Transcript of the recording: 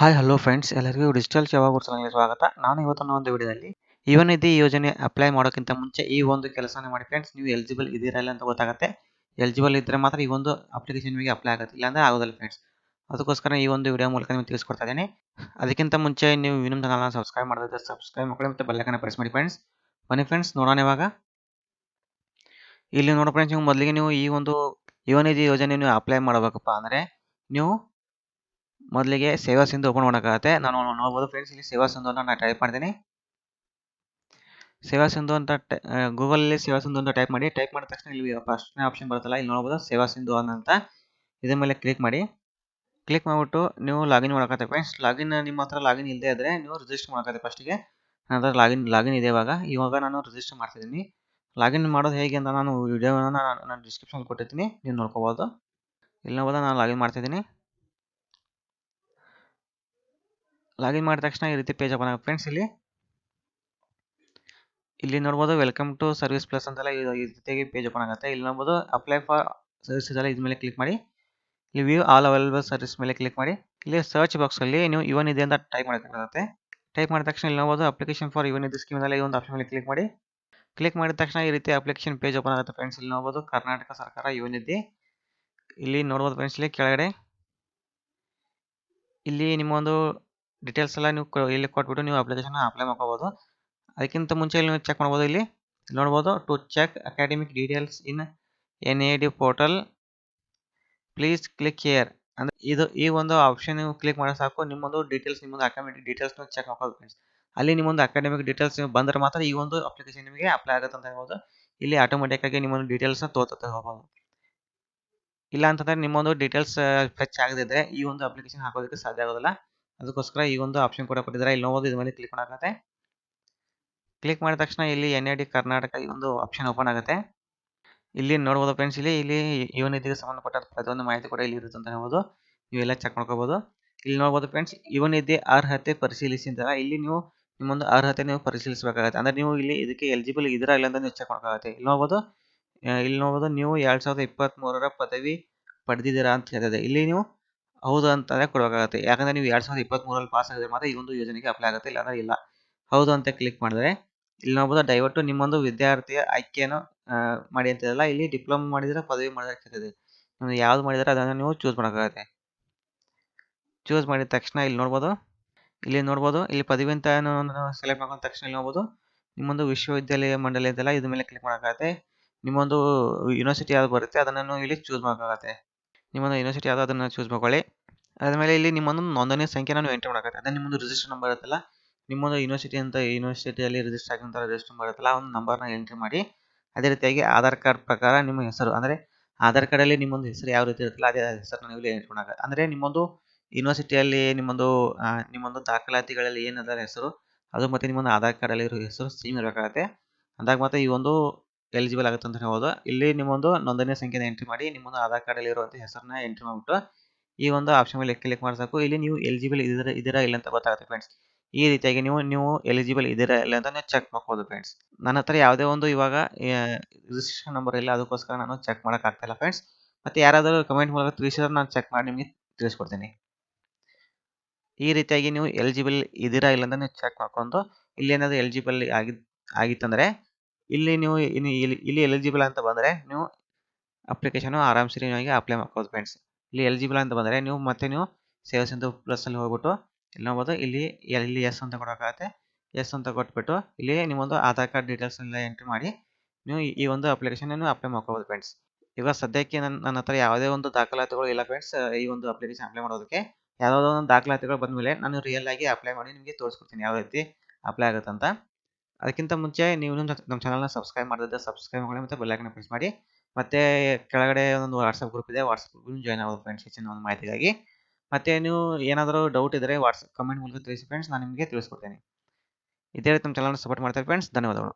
Hi hello friends ಎಲ್ಲರಿಗೂ digital ಸೇವಾ ಗುರುತಿನಲ್ಲಿ ಸ್ವಾಗತ. ನಾನು ಇವತ್ತಿನ ಒಂದು ವಿಡಿಯೋದಲ್ಲಿ ಯುವನಿಧಿ ಯೋಜನೆ ಅಪ್ಲೈ ಮಾಡೋಕ್ಕಿಂತ ಮುಂಚೆ ಈ ಒಂದು ಕೆಲಸನ ಮಾಡಿ ಫ್ರೆಂಡ್ಸ್ ನೀವು ಎಲಿಜಿಬಲ್ ಇದ್ದೀರಾ ಇಲ್ಲ ಅಂತ ಗೊತ್ತಾಗುತ್ತೆ. ಎಲಿಜಿಬಲ್ ಇದ್ದರೆ ಮಾತ್ರ ಈ ಒಂದು ಅಪ್ಲಿಕೇಶನ್ ನಿಮಗೆ ಅಪ್ಲೈ ಆಗುತ್ತೆ. ಇಲ್ಲಾಂದರೆ ಆಗೋದಿಲ್ಲ ಫ್ರೆಂಡ್ಸ್ ಅದಕ್ಕೋಸ್ಕರ ಈ ಒಂದು ವಿಡಿಯೋ ಮೂಲಕ ನಿಮಗೆ ತಿಳಿಸ್ಕೊಡ್ತಾ ಇದ್ದೀನಿ. ಅದಕ್ಕಿಂತ ಮುಂಚೆ ನೀವು ಇನ್ನೊಂದು ಚಾನಲ್ನ ಸಬ್ಸ್ಕ್ರೈಬ್ ಮಾಡಿದ್ರೆ ಸಬ್ಸ್ಕ್ರೈಬ್ ಮಾಡಿ ಮತ್ತು ಬೆಲ್ಲಕ್ಕನ್ನು ಪ್ರೆಸ್ ಮಾಡಿ ಫ್ರೆಂಡ್ಸ್ ಬನ್ನಿ ಫ್ರೆಂಡ್ಸ್ ನೋಡೋಣ ಇವಾಗ. ಇಲ್ಲಿ ನೋಡೋ ಫ್ರೆಂಡ್ಸ್ ನೀವು ಮೊದಲಿಗೆ ನೀವು ಈ ಒಂದು ಯುವನಿಧಿ ಯೋಜನೆ ನೀವು ಅಪ್ಲೈ ಮಾಡಬೇಕಪ್ಪ ಅಂದರೆ ನೀವು ಮೊದಲಿಗೆ ಸೇವಾ ಸಿಂಧು ಓಪನ್ ಮಾಡೋಕ್ಕಾಗತ್ತೆ. ನಾನು ನೋಡ್ಬೋದು ಫ್ರೆಂಡ್ಸ್ ಇಲ್ಲಿ ಸೇವಾ ಸಿಂಧು ಅಂತ ನಾನು ಟೈಪ್ ಮಾಡ್ತೀನಿ. ಸೇವಾ ಸಿಂಧು ಅಂತ ಗೂಗಲಲ್ಲಿ ಸೇವಾ ಸಿಂಧು ಅಂತ ಟೈಪ್ ಮಾಡಿ ಟೈಪ್ ಮಾಡಿದ ತಕ್ಷಣ ಇಲ್ಲಿ ಫಸ್ಟ್ನೇ ಆಪ್ಷನ್ ಬರುತ್ತಲ್ಲ, ಇಲ್ಲಿ ನೋಡ್ಬೋದು ಸೇವಾ ಸಿಂಧು ಅಂತ. ಇದ್ರ ಮೇಲೆ ಕ್ಲಿಕ್ ಮಾಡಿ. ಕ್ಲಿಕ್ ಮಾಡಿಬಿಟ್ಟು ನೀವು ಲಾಗಿನ್ ಮಾಡೋಕತ್ತೆ ಫ್ರೆಂಡ್ಸ್ ಲಾಗಿನ್ ನಿಮ್ಮ ಹತ್ರ ಲಾಗಿನ್ ಇಲ್ಲದೆ ಇದ್ದರೆ ನೀವು ರಿಜಿಸ್ಟರ್ ಮಾಡೋಕತ್ತೆ ಫಸ್ಟಿಗೆ ನನ್ನ ಹತ್ರ ಲಾಗಿನ್ ಲಾಗಿನ್ ಇದೆ ಇವಾಗ. ಇವಾಗ ನಾನು ರಿಜಿಸ್ಟರ್ ಮಾಡ್ತಿದ್ದೀನಿ. ಲಾಗಿನ್ ಮಾಡೋದು ಹೇಗೆ ಅಂತ ನಾನು ವಿಡಿಯೋನ ನಾನು ಡಿಸ್ಕ್ರಿಪ್ಷನ್ ಕೊಟ್ಟಿರ್ತೀನಿ. ನೀವು ನೋಡ್ಕೋಬೋದು. ಇಲ್ಲಿ ನೋಡ್ಬೋದು ನಾನು ಲಾಗಿನ್ ಮಾಡ್ತಿದ್ದೀನಿ. ಲಾಗಿನ್ ಮಾಡಿದ ತಕ್ಷಣ ಈ ರೀತಿ ಪೇಜ್ ಓಪನ್ ಆಗುತ್ತೆ. ಫ್ರೆಂಡ್ಸ್ ಇಲ್ಲಿ ಇಲ್ಲಿ ನೋಡ್ಬೋದು ವೆಲ್ಕಮ್ ಟು ಸರ್ವಿಸ್ ಪ್ಲಸ್ ಅಂತೆಲ್ಲ ಈ ರೀತಿಯಾಗಿ ಪೇಜ್ ಓಪನ್ ಆಗುತ್ತೆ. ಇಲ್ಲಿ ನೋಡ್ಬೋದು ಅಪ್ಲೈ ಫಾರ್ ಸರ್ವಿಸ್ ಎಲ್ಲ ಇದ ಮೇಲೆ ಕ್ಲಿಕ್ ಮಾಡಿ, ಇಲ್ಲಿ ವ್ಯೂ ಆಲ್ ಅವೈಲೇಬಲ್ ಸರ್ವಿಸ್ ಮೇಲೆ ಕ್ಲಿಕ್ ಮಾಡಿ, ಇಲ್ಲಿ ಸರ್ಚ್ ಬಾಕ್ಸಲ್ಲಿ ನೀವು ಇವನ್ ಇದೆ ಅಂತ ಟೈಪ್ ಮಾಡಬೇಕಾಗುತ್ತೆ ಟೈಪ್ ಮಾಡಿದ ತಕ್ಷಣ ಇಲ್ಲಿ ನೋಡ್ಬೋದು ಅಪ್ಲಿಕೇಶನ್ ಫಾರ್ ಇವನ್ ಇದು ಸ್ಕೀಮ್ ಈ ಒಂದು ಆಪ್ಷನ್ ಮೇಲೆ ಕ್ಲಿಕ್ ಮಾಡಿ ಕ್ಲಿಕ್ ಮಾಡಿದ ತಕ್ಷಣ ಈ ರೀತಿ ಅಪ್ಲಿಕೇಶನ್ ಪೇಜ್ ಓಪನ್ ಆಗುತ್ತೆ. ಫ್ರೆಂಡ್ಸ್ ಇಲ್ಲಿ ನೋಡ್ಬೋದು ಕರ್ನಾಟಕ ಸರ್ಕಾರ ಇವನ್ ಇದೆ. ಇಲ್ಲಿ ನೋಡ್ಬೋದು ಫ್ರೆಂಡ್ಸ್ ಇಲ್ಲಿ ಕೆಳಗಡೆ, ಇಲ್ಲಿ ನಿಮ್ಮ ಒಂದು ಡೀಟೇಲ್ಸ್ ಎಲ್ಲ ನೀವು ಇಲ್ಲಿ ಕೊಟ್ಬಿಟ್ಟು ನೀವು ಅಪ್ಲಿಕೇಶನ್ ಅಪ್ಲೈ ಮಾಡ್ಕೋಬೋದು. ಅದಕ್ಕಿಂತ ಮುಂಚೆ ಇಲ್ಲಿ ನೀವು ಚೆಕ್ ಮಾಡ್ಬೋದು ಇಲ್ಲಿ. ನೋಡ್ಬೋದು to check academic details in N A D portal please click here ಅಂದರೆ ಇದು ಈ ಒಂದು ಆಪ್ಷನ್ ನೀವು ಕ್ಲಿಕ್ ಮಾಡೋ ಸಾಕು. ನಿಮ್ಮೊಂದು ಡೀಟೇಲ್ಸ್ ನಿಮ್ಮೊಂದು ಅಕಾಡೆಮಿಕ್ ಡೀಟೇಲ್ಸ್ ನೀವು ಚೆಕ್ ಮಾಡ್ಕೋದು ಫ್ರೆಂಡ್ಸ್ ಅಲ್ಲಿ ನಿಮ್ಮೊಂದು ಅಕಾಡೆಮಿಕ್ ಡೀಟೇಲ್ಸ್ ನೀವು ಬಂದರೆ ಮಾತ್ರ ಈ ಒಂದು ಅಪ್ಲಿಕೇಶನ್ ನಿಮಗೆ ಅಪ್ಲೈ ಆಗುತ್ತೆ ಅಂತ ಹೇಳ್ಬೋದು. ಇಲ್ಲಿ ಆಟೋಮೆಟಿಕ್ ಆಗಿ ನಿಮ್ಮೊಂದು ಡೀಟೇಲ್ಸ್ನ ತೋರ್ತದೆ ಹೋಗ್ಬೋದು ಇಲ್ಲ ಅಂತಂದರೆ ನಿಮ್ಮೊಂದು ಡೀಟೇಲ್ಸ್ ಫೆಚ್ ಆಗದಿದ್ದರೆ ಈ ಒಂದು ಅಪ್ಲಿಕೇಶನ್ ಹಾಕೋದಕ್ಕೆ ಸಾಧ್ಯ ಆಗೋದಿಲ್ಲ. ಅದಕ್ಕೋಸ್ಕರ ಈ ಒಂದು ಆಪ್ಷನ್ ಕೂಡ ಕೊಟ್ಟಿದ್ದಾರೆ. ಇಲ್ಲಿ ನೋಡೋದು ಇದ್ರ ಮೇಲೆ ಕ್ಲಿಕ್ ಮಾಡೋಕ್ಕಾಗತ್ತೆ. ಕ್ಲಿಕ್ ಮಾಡಿದ ತಕ್ಷಣ ಇಲ್ಲಿ ಎನ್ ಐ ಡಿ ಕರ್ನಾಟಕ ಈ ಒಂದು ಆಪ್ಷನ್ ಓಪನ್ ಆಗುತ್ತೆ. ಇಲ್ಲಿ ನೋಡ್ಬೋದು ಫ್ರೆಂಡ್ಸ್ ಇಲ್ಲಿ ಇಲ್ಲಿ ಇದಕ್ಕೆ ಸಂಬಂಧಪಟ್ಟ ಪ್ರತಿಯೊಂದು ಮಾಹಿತಿ ಕೂಡ ಇಲ್ಲಿ ಇರುತ್ತೆ ಅಂತ ಹೇಳ್ಬೋದು. ನೀವೆಲ್ಲ ಚೆಕ್ ಮಾಡ್ಕೋಬೋದು ಇಲ್ಲಿ ನೋಡ್ಬೋದು ಫ್ರೆಂಡ್ಸ್ ಇವನ್ ನಿಧಿ ಅರ್ಹತೆ ಪರಿಶೀಲಿಸಿ ಇಲ್ಲಿ ನೀವು ನಿಮ್ಮೊಂದು ಅರ್ಹತೆ ನೀವು ಪರಿಶೀಲಿಸಬೇಕಾಗುತ್ತೆ. ಅಂದರೆ ನೀವು ಇಲ್ಲಿ ಇದಕ್ಕೆ ಎಲಿಜಿಬಲ್ ಇದರ ಇಲ್ಲ ಅಂತ ನೀವು ಚೆಕ್ ಮಾಡ್ಕೋಗುತ್ತೆ ಇಲ್ಲಿ ನೋಡ್ಬೋದು ಇಲ್ಲಿ ನೋಡ್ಬೋದು ನೀವು ಎರಡು ಸಾವಿರದ ಇಪ್ಪತ್ತ್ ಮೂರರ ಪದವಿ ಪಡೆದಿದ್ದೀರಾ ಅಂತ ಹೇಳ್ತದೆ ಇಲ್ಲಿ ನೀವು ಹೌದು ಅಂತಲೇ ಕೊಡಬೇಕಾಗುತ್ತೆ. ಯಾಕಂದರೆ ನೀವು ಎರಡು ಸಾವಿರದ ಇಪ್ಪತ್ತ್ಮೂರಲ್ಲಿ ಪಾಸ್ ಆಗಿದ್ರೆ ಮಾತ್ರ ಈ ಒಂದು ಯೋಜನೆಗೆ ಅಪ್ಲೈ ಆಗುತ್ತೆ, ಇಲ್ಲಾಂದರೆ ಇಲ್ಲ. ಹೌದು ಅಂತ ಕ್ಲಿಕ್ ಮಾಡಿದ್ರೆ, ಇಲ್ಲಿ ನೋಡ್ಬೋದು ದಯವಿಟ್ಟು ನಿಮ್ಮೊಂದು ವಿದ್ಯಾರ್ಥಿಯ ಆಯ್ಕೆಯನ್ನು ಮಾಡಿ ಅಂತಿದೆಲ್ಲ ಇಲ್ಲಿ ಡಿಪ್ಲೊಮಾ ಮಾಡಿದರೆ, ಪದವಿ ಮಾಡಿದ್ರೆ ಕೇಳಿದೆ ನೀವು ಯಾವ್ದು ಮಾಡಿದರೆ ಅದನ್ನು ನೀವು ಚೂಸ್ ಮಾಡೋಕ್ಕಾಗುತ್ತೆ. ಚೂಸ್ ಮಾಡಿದ ತಕ್ಷಣ ಇಲ್ಲಿ ನೋಡ್ಬೋದು. ಇಲ್ಲಿ ನೋಡ್ಬೋದು, ಇಲ್ಲಿ ಪದವಿ ಅಂತ ಸೆಲೆಕ್ಟ್ ಮಾಡ್ಕೊಂಡ ತಕ್ಷಣ ಇಲ್ಲಿ ನೋಡ್ಬೋದು. ನಿಮ್ಮೊಂದು ವಿಶ್ವವಿದ್ಯಾಲಯ ಮಂಡಳಿ ಅಂತೆಲ್ಲ ಇದ್ರ ಮೇಲೆ ಕ್ಲಿಕ್ ಮಾಡೋಕ್ಕಾಗತ್ತೆ. ನಿಮ್ಮೊಂದು ಯೂನಿವರ್ಸಿಟಿ ಯಾವ್ದು ಬರುತ್ತೆ ಅದನ್ನು ಇಲ್ಲಿ ಚೂಸ್ ಮಾಡೋಕ್ಕಾಗುತ್ತೆ. ನಿಮ್ಮೊಂದು ಯೂನಿವರ್ಸಿಟಿ ಯಾವುದೋ ಅದನ್ನು ಚೂಸ್ ಮಾಡ್ಕೊಳ್ಳಿ. ಅದಾದಮೇಲೆ ಇಲ್ಲಿ ನಿಮ್ಮೊಂದು ನೋಂದಣಿ ಸಂಖ್ಯೆ ನಾನು ಎಂಟ್ರಿ ಮಾಡೋಕ್ಕಾಗುತ್ತೆ ಅದೇ ನಿಮ್ಮೊಂದು ರಿಜಿಸ್ಟರ್ ನಂಬರ್ ಇರುತ್ತಲ್ಲ, ನಿಮ್ಮೊಂದು ಯೂನಿವರ್ಸಿಟಿ ಅಂತ ಯೂನಿವರ್ಸಿಟಿಯಲ್ಲಿ ರಿಜಿಸ್ಟರ್ ಆಗಿರುವಂಥ ರಿಜಿಸ್ಟರ್ ಆ ಒಂದು ನಂಬರ್ನ ಎಂಟ್ರಿ ಮಾಡಿ, ಅದೇ ರೀತಿಯಾಗಿ ಆಧಾರ್ ಕಾರ್ಡ್ ಪ್ರಕಾರ ನಿಮ್ಮ ಹೆಸರು, ಅಂದರೆ ಆಧಾರ್ ಕಾರ್ಡಲ್ಲಿ ನಿಮ್ಮೊಂದು ಹೆಸರು ಯಾವ ರೀತಿ ಇರುತ್ತಲ್ಲ, ಅದೇ ಹೆಸರನ್ನ ನೀವು ಎಂಟ್ರಿ ಮಾಡೋಕೆ ಅಂದರೆ ನಿಮ್ಮೊಂದು ಯೂನಿವರ್ಸಿಟಿಯಲ್ಲಿ ನಿಮ್ಮೊಂದು ನಿಮ್ಮೊಂದು ದಾಖಲಾತಿಗಳಲ್ಲಿ ಏನದ ಹೆಸರು, ಅದು ಮತ್ತು ನಿಮ್ಮೊಂದು ಆಧಾರ್ ಕಾರ್ಡಲ್ಲಿರೋ ಹೆಸರು ಸೇಮ್ ಇರಬೇಕಾಗತ್ತೆ. ಅಂದಾಗ ಮತ್ತು ಈ ಒಂದು ಎಲಿಜಿಬಲ್ ಆಗುತ್ತೆ ಅಂತ ಹೇಳ್ಬೋದು. ಇಲ್ಲಿ ನಿಮ್ಮೊಂದು ನೋಂದಣಿ ಸಂಖ್ಯೆನ ಎಂಟ್ರಿ ಮಾಡಿ, ನಿಮ್ಮೊಂದು ಆಧಾರ್ ಕಾರ್ಡಲ್ಲಿ ಇರುವಂಥ ಹೆಸರನ್ನ ಎಂಟ್ರಿ ಮಾಡಿಬಿಟ್ಟು, ಈ ಒಂದು ಆಪ್ಷನ್ ಮೇಲೆ ಕ್ಲಿಕ್ ಮಾಡಬೇಕು ಇಲ್ಲಿ ನೀವು ಎಲಿಜಿಬಲ್ ಇದರ ಇದೀರಾ ಇಲ್ಲ ಅಂತ ಗೊತ್ತಾಗುತ್ತೆ ಫ್ರೆಂಡ್ಸ್ ಈ ರೀತಿಯಾಗಿ ನೀವು ನೀವು ಎಲಿಜಿಬಲ್ ಇದ್ದೀರಾ ಇಲ್ಲ ಅಂತ ನೀವು ಚೆಕ್ ಮಾಡ್ಬೋದು ಫ್ರೆಂಡ್ಸ್ ನನ್ನ ಹತ್ರ ಯಾವುದೇ ಒಂದು ಇವಾಗ ರಿಜಿಸ್ಟ್ರೇಷನ್ ನಂಬರ್ ಇಲ್ಲ, ಅದಕ್ಕೋಸ್ಕರ ನಾನು ಚೆಕ್ ಮಾಡೋಕ್ಕಾಗ್ತಾಯಿಲ್ಲ ಫ್ರೆಂಡ್ಸ್ ಮತ್ತು ಯಾರಾದರೂ ಕಮೆಂಟ್ ಮೂಲಕ ತಿಳಿಸಿದ್ರೆ ನಾನು ಚೆಕ್ ಮಾಡಿ ನಿಮಗೆ ತಿಳಿಸ್ಕೊಡ್ತೀನಿ. ಈ ರೀತಿಯಾಗಿ ನೀವು ಎಲಿಜಿಬಲ್ ಇದ್ದೀರಾ ಇಲ್ಲ ಅಂತ ಚೆಕ್ ಮಾಡ್ಕೊಂಡು, ಇಲ್ಲಿ ಏನಾದರೂ ಎಲಿಜಿಬಲ್ ಆಗಿ, ಆಗಿತ್ತಂದರೆ ಇಲ್ಲಿ ನೀವು ಇಲ್ಲಿ ಎಲಿಜಿಬಲ್ ಅಂತ ಬಂದರೆ ನೀವು ಅಪ್ಲಿಕೇಶನು ಆರಾಮ್ಸೆ ನಿಮಗೆ ಅಪ್ಲೈ ಮಾಡ್ಬೋದು ಫ್ರೆಂಡ್ಸ್ ಇಲ್ಲಿ ಎಲಿಜಿಬಲ್ ಅಂತ ಬಂದರೆ ನೀವು ಮತ್ತೆ ನೀವು ಸೇವ್ ಸಿಂಧು ಪ್ಲಸ್ಸಲ್ಲಿ ಹೋಗ್ಬಿಟ್ಟು ಇಲ್ಲಿ ನೋಡ್ಬೋದು, ಇಲ್ಲಿ ಇಲ್ಲಿ ಎಸ್ ಅಂತ ಕೊಡೋಕ್ಕಾಗತ್ತೆ. ಎಸ್ ಅಂತ ಕೊಟ್ಬಿಟ್ಟು ಇಲ್ಲಿ ನಿಮ್ಮೊಂದು ಆಧಾರ್ ಕಾರ್ಡ್ ಡೀಟೇಲ್ಸ್ ಎಲ್ಲ ಎಂಟ್ರಿ ಮಾಡಿ ನೀವು ಈ ಒಂದು ಅಪ್ಲಿಕೇಶನ್ ಅಪ್ಲೈ ಮಾಡ್ಕೋಬೋದು ಫ್ರೆಂಡ್ಸ್ ಇವಾಗ ಸದ್ಯಕ್ಕೆ ನನ್ನ ನನ್ನ ಹತ್ರ ಯಾವುದೇ ಒಂದು ದಾಖಲಾತಿಗಳು ಇಲ್ಲ ಫ್ರೆಂಡ್ಸ್ ಈ ಒಂದು ಅಪ್ಲಿಕೇಶನ್ ಅಪ್ಲೈ ಮಾಡೋದಕ್ಕೆ ಯಾವುದೋ ಒಂದು ದಾಖಲಾತಿಗಳು ಬಂದಮೇಲೆ ನಾನು ರಿಯಲ್ ಆಗಿ ಅಪ್ಲೈ ಮಾಡಿ ನಿಮಗೆ ತೋರಿಸ್ಕೊಡ್ತೀನಿ. ಯಾವ ರೀತಿ ಅಪ್ಲೈ ಆಗುತ್ತೆ ಅಂತ. ಅದಕ್ಕಿಂತ ಮುಂಚೆ ನೀವು ನಮ್ಮ ಚಾನಲ್ನ ಸಬ್ಸ್ಕ್ರೈಬ್ ಮಾಡಿದ್ರೆ ಸಬ್ಸ್ಕ್ರೈಬ್ ಮಾಡಿ ಮತ್ತು ಬೆಲ್ಲೈಕನ್ನ ಪ್ರೆಸ್ ಮಾಡಿ. ಮತ್ತು ಕೆಳಗಡೆ ಒಂದು ವಾಟ್ಸಪ್ ಗ್ರೂಪ್ ಇದೆ ವಾಟ್ಸಪ್ ಗ್ರೂಪ್ ಜಾಯ್ನ್ ಆಗೋದು ಫ್ರೆಂಡ್ಸ್ ಹೆಚ್ಚಿನ ಒಂದು ಮಾಹಿತಿಗಾಗಿ. ಮತ್ತು ನೀವು ಏನಾದರೂ ಡೌಟ್ ಇದ್ದರೆ ವಾಟ್ಸಪ್ ಕಮೆಂಟ್ ಮೂಲಕ ತಿಳಿಸಿ ಫ್ರೆಂಡ್ಸ್ ನಾನು ನಿಮಗೆ ತಿಳಿಸ್ಕೊಡ್ತೇನೆ. ಇದೇ ರೀತಿ ನಮ್ಮ ಚಾನಲ್ನ ಸಪೋರ್ಟ್ ಮಾಡ್ತಾರೆ ಫ್ರೆಂಡ್ಸ್ ಧನ್ಯವಾದಗಳು.